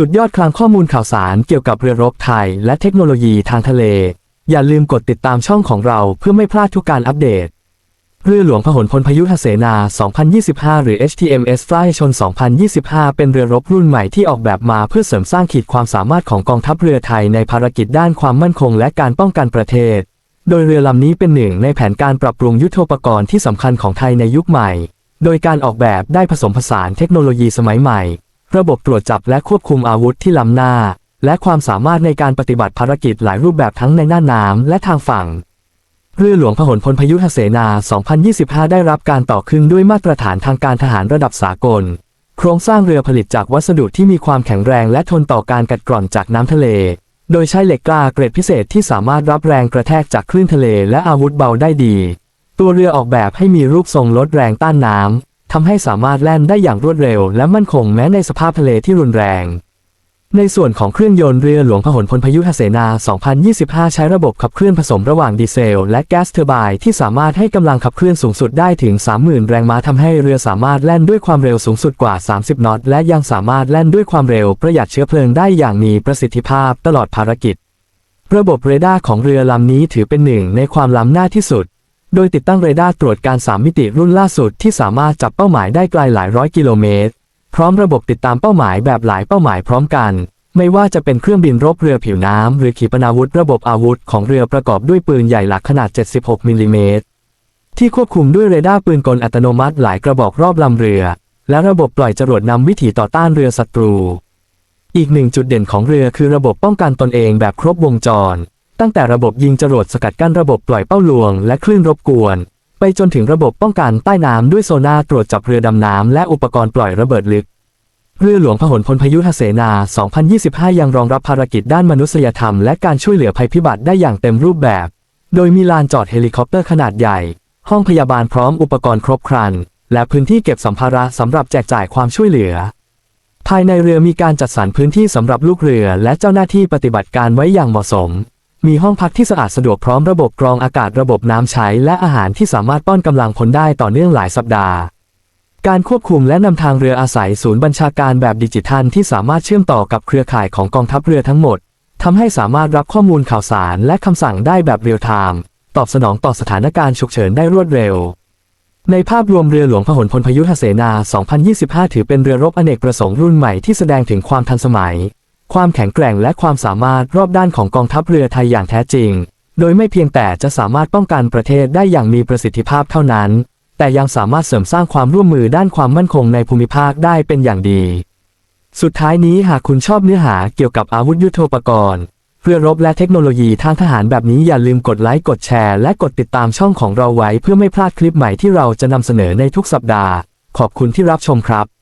สุดยอดคลังข้อมูลข่าวสารเกี่ยวกับเรือรบไทย และเทคโนโลยีทางทะเล อย่าลืมกดติดตามช่องของเราเพื่อไม่พลาดทุกการอัปเดต เรือหลวงพหลพลพยุทธเสนา 2025 หรือ HTMS ฟลายชน 2025 เป็นเรือรบรุ่นใหม่ที่ออกแบบมาเพื่อเสริมสร้างขีดความสามารถของกองทัพเรือไทยในภารกิจด้านความมั่นคงและการป้องกันประเทศ โดยเรือลำนี้เป็นหนึ่งในแผนการปรับปรุงยุทโธปกรณ์ที่สำคัญของไทยในยุคใหม่ โดยการออกแบบได้ผสมผสานเทคโนโลยีสมัยใหม่ ระบบตรวจจับและควบคุมอาวุธที่ล้ำหน้า และความสามารถในการปฏิบัติภารกิจหลายรูปแบบทั้งในหน้าน้ำและทางฝั่ง เรือหลวงพหลพลพยุทธเสนา 2025 ได้รับการต่อขึ้นด้วยมาตรฐานทางการทหารระดับสากล โครงสร้างเรือผลิตจากวัสดุที่มีความแข็งแรงและทนต่อการกัดกร่อนจากน้ำทะเล โดยใช้เหล็กกล้าเกรดพิเศษที่สามารถรับแรงกระแทกจากคลื่นทะเลและอาวุธเบาได้ดี ตัวเรือออกแบบให้มีรูปทรงลดแรงต้านน้ำ ทำให้สามารถแล่นได้อย่างรวดเร็ว และมั่นคงแม้ในสภาพทะเลที่รุนแรง ในส่วนของเครื่องยนต์เรือหลวงพหลพลพยุทธเสนา 2025 ใช้ระบบขับเคลื่อนผสมระหว่างดีเซล และแก๊สเทอร์ไบน์ที่สามารถให้กำลังขับเคลื่อนสูงสุดได้ถึง 30,000 แรงม้าทำให้เรือสามารถแล่นด้วยความเร็วสูงสุดกว่า 30 นอตและยังสามารถแล่นด้วยความเร็วประหยัดเชื้อเพลิงได้อย่างมีประสิทธิภาพตลอดภารกิจ ระบบเรดาร์ของเรือลำนี้ถือเป็นหนึ่งในความล้ำหน้าที่สุด โดยติดตั้งเรดาร์ตรวจการ 3 มิติรุ่นล่าสุดที่สามารถจับเป้าหมายได้ไกลหลายร้อยกิโลเมตร พร้อมระบบติดตามเป้าหมายแบบหลายเป้าหมายพร้อมกัน ไม่ว่าจะเป็นเครื่องบินรบเรือผิวน้ำหรือขีปนาวุธระบบอาวุธของเรือประกอบด้วยปืนใหญ่หลักขนาด 76 มิลลิเมตรที่ควบคุมด้วยเรดาร์ปืนกลอัตโนมัติหลายกระบอกรอบลำเรือ และระบบปล่อยจรวดนำวิถีต่อต้านเรือศัตรู อีกหนึ่งจุดเด่นของเรือคือระบบป้องกันตนเองแบบครบวงจร ตั้งแต่ระบบยิงจรวดสกัดกั้นระบบปล่อยเป้าลวงและคลื่นรบกวน ไปจนถึงระบบป้องกันใต้น้ำด้วยโซน่าตรวจจับเรือดำน้ำและอุปกรณ์ปล่อยระเบิดลึก เรือหลวงพหลพลพยุทธเสนา 2025 ยังรองรับภารกิจด้านมนุษยธรรมและการช่วยเหลือภัยพิบัติได้อย่างเต็มรูปแบบ โดยมีลานจอดเฮลิคอปเตอร์ขนาดใหญ่ ห้องพยาบาลพร้อมอุปกรณ์ครบครัน และพื้นที่เก็บสัมภาระสำหรับแจกจ่ายความช่วยเหลือภายในเรือมีการจัดสรรพื้นที่สำหรับลูกเรือและเจ้าหน้าที่ปฏิบัติการไว้อย่างเหมาะสม มีห้องพักที่สะอาดสะดวกพร้อมระบบกรองอากาศระบบน้ำใช้และอาหารที่สามารถป้อนกำลังพลได้ต่อเนื่องหลายสัปดาห์ การควบคุมและนำทางเรืออาศัยศูนย์บัญชาการแบบดิจิทัลที่สามารถเชื่อมต่อกับเครือข่ายของกองทัพเรือทั้งหมดทำให้สามารถรับข้อมูลข่าวสารและคำสั่งได้แบบเรียลไทม์ตอบสนองต่อสถานการณ์ฉุกเฉินได้รวดเร็ว ในภาพรวมเรือหลวงพหลพลพยุทธเสนา 2025 ถือเป็นเรือรบอเนกประสงค์รุ่นใหม่ที่แสดงถึงความทันสมัย ความแข็งแกร่งและความสามารถรอบด้านของกองทัพเรือไทยอย่างแท้จริง โดยไม่เพียงแต่จะสามารถป้องกันประเทศได้อย่างมีประสิทธิภาพเท่านั้น แต่ยังสามารถเสริมสร้างความร่วมมือด้านความมั่นคงในภูมิภาคได้เป็นอย่างดี สุดท้ายนี้หากคุณชอบเนื้อหาเกี่ยวกับอาวุธยุโทโธปกรณ์เรือรบและเทคโนโลยีทางทหารแบบนี้อย่าลืมกดไลค์กดแชร์และกดติดตามช่องของเราไว้เพื่อไม่พลาดคลิปใหม่ที่เราจะนำเสนอในทุกสัปดาห์ ขอบคุณที่รับชมครับ